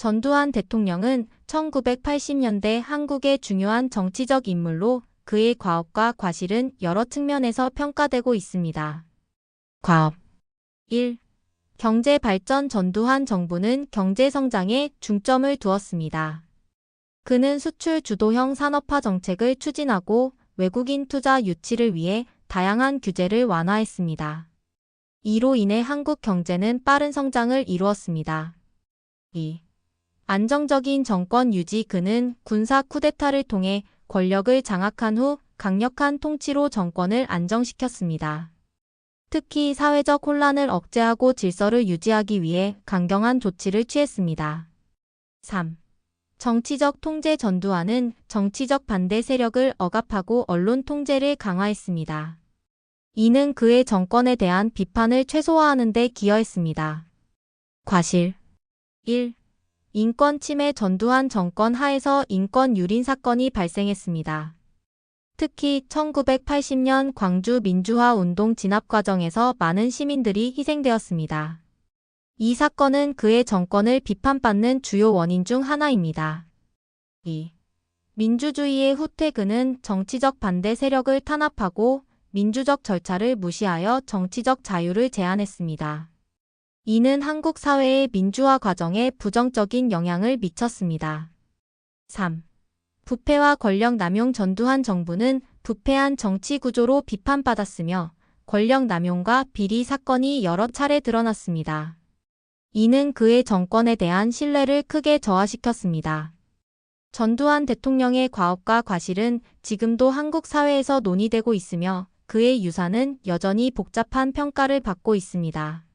전두환 대통령은 1980년대 한국의 중요한 정치적 인물로 그의 과업과 과실은 여러 측면에서 평가되고 있습니다. 과업 1. 경제 발전 전두환 정부는 경제 성장에 중점을 두었습니다. 그는 수출 주도형 산업화 정책을 추진하고 외국인 투자 유치를 위해 다양한 규제를 완화했습니다. 이로 인해 한국 경제는 빠른 성장을 이루었습니다. 2. 안정적인 정권 유지 그는 군사 쿠데타를 통해 권력을 장악한 후 강력한 통치로 정권을 안정시켰습니다. 특히 사회적 혼란을 억제하고 질서를 유지하기 위해 강경한 조치를 취했습니다. 3. 정치적 통제 전두환은 정치적 반대 세력을 억압하고 언론 통제를 강화했습니다. 이는 그의 정권에 대한 비판을 최소화하는 데 기여했습니다. 과실 1. 인권 침해 전두환 정권 하에서 인권 유린 사건이 발생했습니다. 특히 1980년 광주 민주화 운동 진압 과정에서 많은 시민들이 희생되었습니다. 이 사건은 그의 정권을 비판받는 주요 원인 중 하나입니다. 2. 민주주의의 후퇴 그는 정치적 반대 세력을 탄압하고 민주적 절차를 무시하여 정치적 자유를 제한했습니다. 이는 한국 사회의 민주화 과정에 부정적인 영향을 미쳤습니다. 3. 부패와 권력 남용 전두환 정부는 부패한 정치 구조로 비판받았으며 권력 남용과 비리 사건이 여러 차례 드러났습니다. 이는 그의 정권에 대한 신뢰를 크게 저하시켰습니다. 전두환 대통령의 과업과 과실은 지금도 한국 사회에서 논의되고 있으며 그의 유산은 여전히 복잡한 평가를 받고 있습니다.